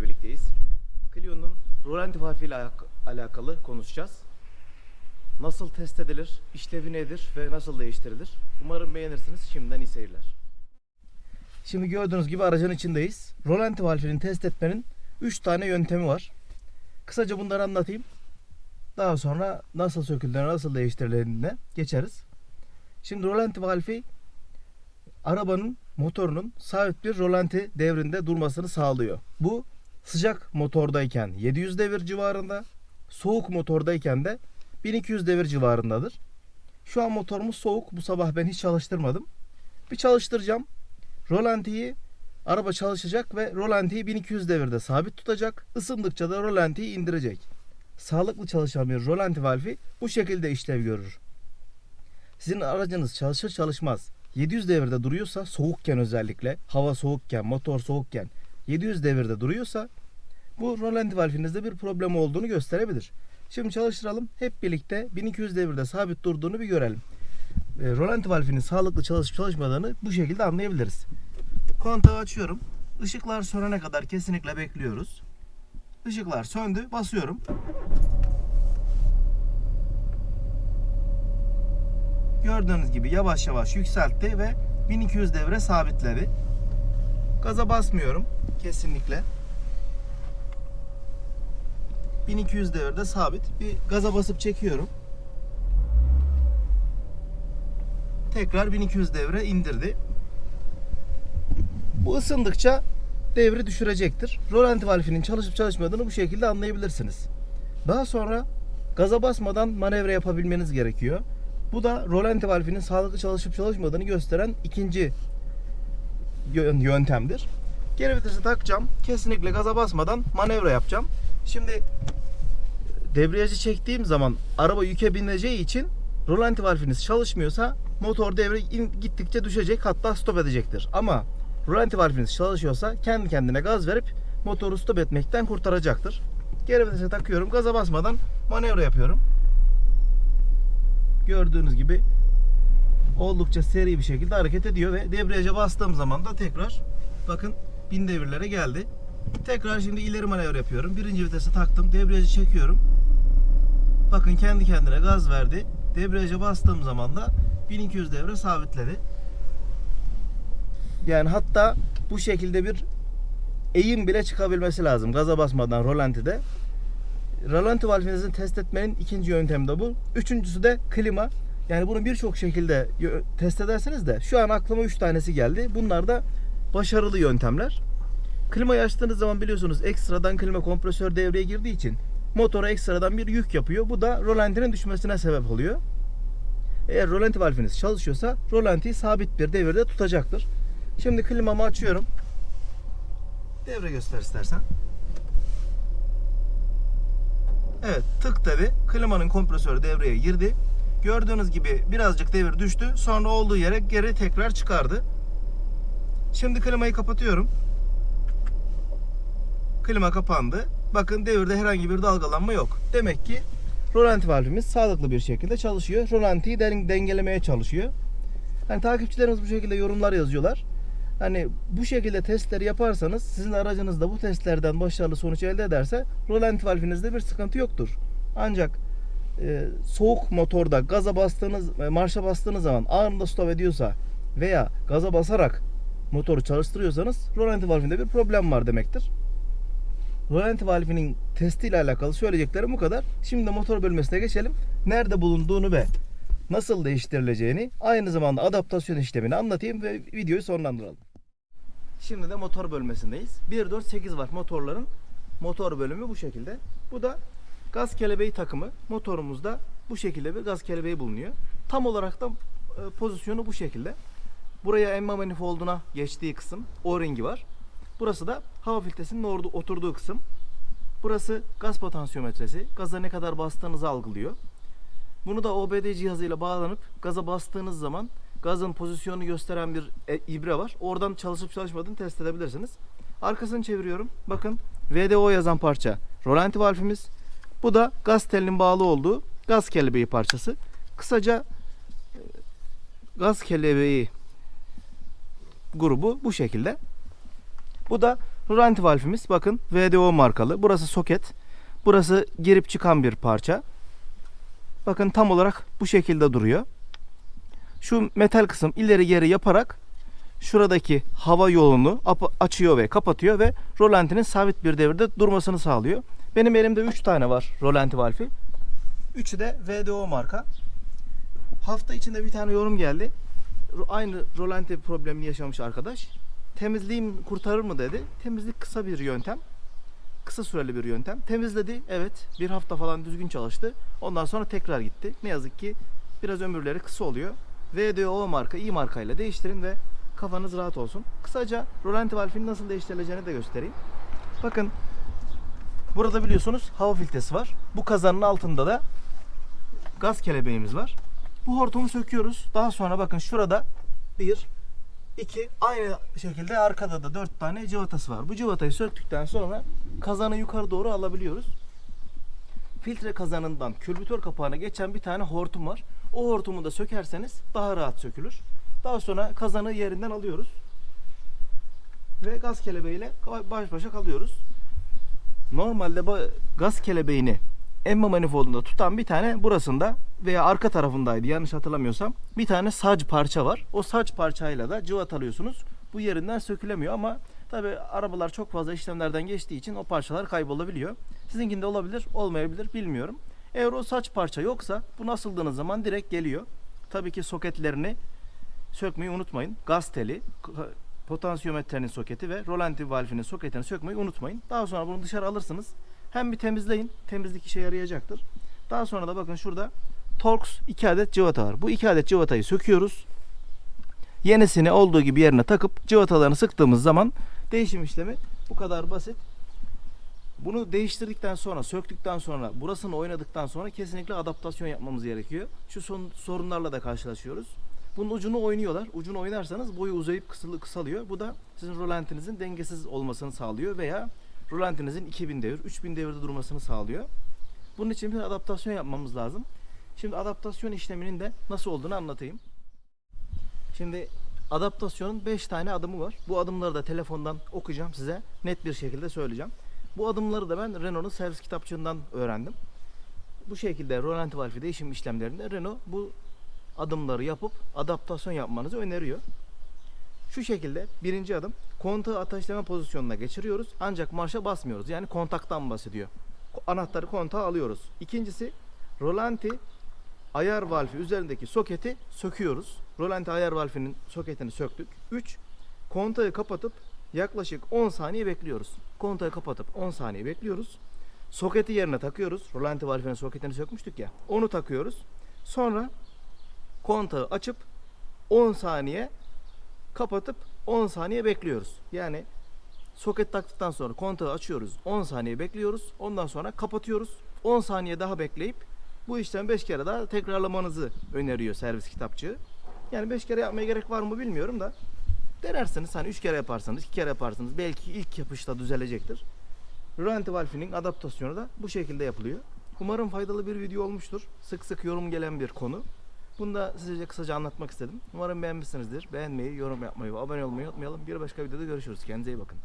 ile birlikteyiz. Clio'nun rolanti alak- alakalı konuşacağız. Nasıl test edilir, işlevi nedir ve nasıl değiştirilir? Umarım beğenirsiniz. Şimdiden iyi seyirler. Şimdi gördüğünüz gibi aracın içindeyiz. Rolanti valfini test etmenin 3 tane yöntemi var. Kısaca bunları anlatayım. Daha sonra nasıl söküldüğüne, nasıl değiştirildiğine geçeriz. Şimdi rolanti valfi arabanın motorunun sabit bir rolanti devrinde durmasını sağlıyor. Bu sıcak motordayken 700 devir civarında, soğuk motordayken de 1200 devir civarındadır. Şu an motorumuz soğuk. Bu sabah ben hiç çalıştırmadım. Bir çalıştıracağım. Rolantiyi araba çalışacak ve rolantiyi 1200 devirde sabit tutacak. Isındıkça da rolantiyi indirecek. Sağlıklı çalışan bir rolanti valfi bu şekilde işlev görür. Sizin aracınız çalışır çalışmaz 700 devirde duruyorsa soğukken özellikle hava soğukken motor soğukken 700 devirde duruyorsa bu rolanti valfinizde bir problem olduğunu gösterebilir. Şimdi çalıştıralım hep birlikte 1200 devirde sabit durduğunu bir görelim. E, rolanti valfinin sağlıklı çalışıp çalışmadığını bu şekilde anlayabiliriz. Kontağı açıyorum. Işıklar sönene kadar kesinlikle bekliyoruz. Işıklar söndü. Basıyorum. Gördüğünüz gibi yavaş yavaş yükseltti ve 1200 devre sabitledi. Gaza basmıyorum kesinlikle. 1200 devirde sabit. Bir gaza basıp çekiyorum. Tekrar 1200 devre indirdi. Bu ısındıkça devri düşürecektir. Rolanti valfinin çalışıp çalışmadığını bu şekilde anlayabilirsiniz. Daha sonra gaza basmadan manevra yapabilmeniz gerekiyor. Bu da rolanti valfinin sağlıklı çalışıp çalışmadığını gösteren ikinci yöntemdir. Geri vitesi takacağım. Kesinlikle gaza basmadan manevra yapacağım. Şimdi debriyajı çektiğim zaman araba yüke bineceği için rolanti valfiniz çalışmıyorsa motor devre gittikçe düşecek hatta stop edecektir. Ama rolanti valfiniz çalışıyorsa kendi kendine gaz verip motoru stop etmekten kurtaracaktır. Geri vitese takıyorum. Gaza basmadan manevra yapıyorum. Gördüğünüz gibi oldukça seri bir şekilde hareket ediyor ve debriyaja bastığım zaman da tekrar bakın bin devirlere geldi. Tekrar şimdi ileri manevra yapıyorum. Birinci vitese taktım. Debriyajı çekiyorum. Bakın kendi kendine gaz verdi. Debriyaja bastığım zaman da 1200 devre sabitledi. Yani hatta bu şekilde bir eğim bile çıkabilmesi lazım gaza basmadan rolantide. Rolanti valfinizi test etmenin ikinci yöntemi de bu. Üçüncüsü de klima. Yani bunu birçok şekilde test edersiniz de şu an aklıma 3 tanesi geldi. Bunlar da başarılı yöntemler. Klimayı açtığınız zaman biliyorsunuz ekstradan klima kompresör devreye girdiği için motora ekstradan bir yük yapıyor. Bu da rolantinin düşmesine sebep oluyor. Eğer rolanti valfiniz çalışıyorsa rolantiyi sabit bir devirde tutacaktır. Şimdi klimamı açıyorum. Devre göster istersen. Evet tık dedi. Klimanın kompresörü devreye girdi. Gördüğünüz gibi birazcık devir düştü. Sonra olduğu yere geri tekrar çıkardı. Şimdi klimayı kapatıyorum. Klima kapandı. Bakın devirde herhangi bir dalgalanma yok. Demek ki rolanti valfimiz sağlıklı bir şekilde çalışıyor. Rolantiyi den- dengelemeye çalışıyor. Hani takipçilerimiz bu şekilde yorumlar yazıyorlar. Hani bu şekilde testleri yaparsanız sizin aracınız da bu testlerden başarılı sonuç elde ederse rolanti valfinizde bir sıkıntı yoktur. Ancak e, soğuk motorda gaza bastığınız, e, marşa bastığınız zaman anında stop ediyorsa veya gaza basarak motoru çalıştırıyorsanız rolanti valfinde bir problem var demektir. Rolanti valfinin testiyle alakalı söyleyeceklerim bu kadar. Şimdi de motor bölmesine geçelim. Nerede bulunduğunu ve nasıl değiştirileceğini aynı zamanda adaptasyon işlemini anlatayım ve videoyu sonlandıralım. Şimdi de motor bölmesindeyiz. 1.4.8 var motorların motor bölümü bu şekilde. Bu da gaz kelebeği takımı. Motorumuzda bu şekilde bir gaz kelebeği bulunuyor. Tam olarak da e, pozisyonu bu şekilde. Buraya emma manifolduna geçtiği kısım O-ringi var. Burası da hava filtresinin orada oturduğu kısım. Burası gaz potansiyometresi. Gaza ne kadar bastığınızı algılıyor. Bunu da OBD cihazıyla bağlanıp gaza bastığınız zaman gazın pozisyonunu gösteren bir e, ibre var. Oradan çalışıp çalışmadığını test edebilirsiniz. Arkasını çeviriyorum. Bakın VDO yazan parça rolanti valfimiz. Bu da gaz telinin bağlı olduğu gaz kelebeği parçası. Kısaca e, gaz kelebeği grubu bu şekilde. Bu da Rolanti valfimiz. Bakın VDO markalı. Burası soket. Burası girip çıkan bir parça. Bakın tam olarak bu şekilde duruyor. Şu metal kısım ileri geri yaparak şuradaki hava yolunu açıyor ve kapatıyor ve rolantinin sabit bir devirde durmasını sağlıyor. Benim elimde 3 tane var rolanti valfi. Üçü de VDO marka. Hafta içinde bir tane yorum geldi. Aynı rolanti problemini yaşamış arkadaş. Temizliğim kurtarır mı dedi. Temizlik kısa bir yöntem. Kısa süreli bir yöntem. Temizledi. Evet. Bir hafta falan düzgün çalıştı. Ondan sonra tekrar gitti. Ne yazık ki biraz ömürleri kısa oluyor. VDO marka iyi markayla değiştirin ve kafanız rahat olsun. Kısaca rolanti valfinin nasıl değiştirileceğini de göstereyim. Bakın burada biliyorsunuz hava filtresi var. Bu kazanın altında da gaz kelebeğimiz var. Bu hortumu söküyoruz. Daha sonra bakın şurada bir, iki, aynı şekilde arkada da dört tane cıvatası var. Bu cıvatayı söktükten sonra kazanı yukarı doğru alabiliyoruz. Filtre kazanından külbütör kapağına geçen bir tane hortum var. O hortumu da sökerseniz daha rahat sökülür. Daha sonra kazanı yerinden alıyoruz. Ve gaz kelebeğiyle baş başa kalıyoruz. Normalde bu gaz kelebeğini emme manifoldunda tutan bir tane burasında veya arka tarafındaydı yanlış hatırlamıyorsam bir tane sac parça var. O sac parçayla da cıvatalıyorsunuz. Bu yerinden sökülemiyor ama tabi arabalar çok fazla işlemlerden geçtiği için o parçalar kaybolabiliyor. Sizinkinde olabilir olmayabilir bilmiyorum. Eğer o saç parça yoksa bunu asıldığınız zaman direkt geliyor. Tabii ki soketlerini sökmeyi unutmayın. Gaz teli, potansiyometrenin soketi ve rolanti valfinin soketini sökmeyi unutmayın. Daha sonra bunu dışarı alırsınız. Hem bir temizleyin. Temizlik işe yarayacaktır. Daha sonra da bakın şurada Torx 2 adet cıvata var. Bu 2 adet cıvatayı söküyoruz. Yenisini olduğu gibi yerine takıp cıvatalarını sıktığımız zaman değişim işlemi bu kadar basit. Bunu değiştirdikten sonra, söktükten sonra, burasını oynadıktan sonra kesinlikle adaptasyon yapmamız gerekiyor. Şu sorunlarla da karşılaşıyoruz. Bunun ucunu oynuyorlar. Ucunu oynarsanız boyu uzayıp kısalı, kısalıyor. Bu da sizin rolantinizin dengesiz olmasını sağlıyor veya rolantinizin 2000 devir, 3000 devirde durmasını sağlıyor. Bunun için bir adaptasyon yapmamız lazım. Şimdi adaptasyon işleminin de nasıl olduğunu anlatayım. Şimdi adaptasyonun 5 tane adımı var. Bu adımları da telefondan okuyacağım size. Net bir şekilde söyleyeceğim. Bu adımları da ben Renault'un servis kitapçığından öğrendim. Bu şekilde rolanti valfi değişim işlemlerinde Renault bu adımları yapıp adaptasyon yapmanızı öneriyor. Şu şekilde birinci adım kontağı ateşleme pozisyonuna geçiriyoruz ancak marşa basmıyoruz. Yani kontaktan bahsediyor. Anahtarı kontağa alıyoruz. İkincisi rolanti ayar valfi üzerindeki soketi söküyoruz. Rolanti ayar valfinin soketini söktük. 3. Kontağı kapatıp yaklaşık 10 saniye bekliyoruz. Kontağı kapatıp 10 saniye bekliyoruz. Soketi yerine takıyoruz. Rolanti valfinin soketini sökmüştük ya. Onu takıyoruz. Sonra kontağı açıp 10 saniye kapatıp 10 saniye bekliyoruz. Yani soket taktıktan sonra kontağı açıyoruz. 10 saniye bekliyoruz. Ondan sonra kapatıyoruz. 10 saniye daha bekleyip bu işlemi 5 kere daha tekrarlamanızı öneriyor servis kitapçığı. Yani 5 kere yapmaya gerek var mı bilmiyorum da denersiniz hani 3 kere yaparsanız 2 kere yaparsınız belki ilk yapışta düzelecektir. Rolanti valfinin adaptasyonu da bu şekilde yapılıyor. Umarım faydalı bir video olmuştur. Sık sık yorum gelen bir konu. Bunu da size kısaca anlatmak istedim. Umarım beğenmişsinizdir. Beğenmeyi, yorum yapmayı ve abone olmayı unutmayalım. Bir başka videoda görüşürüz. Kendinize iyi bakın.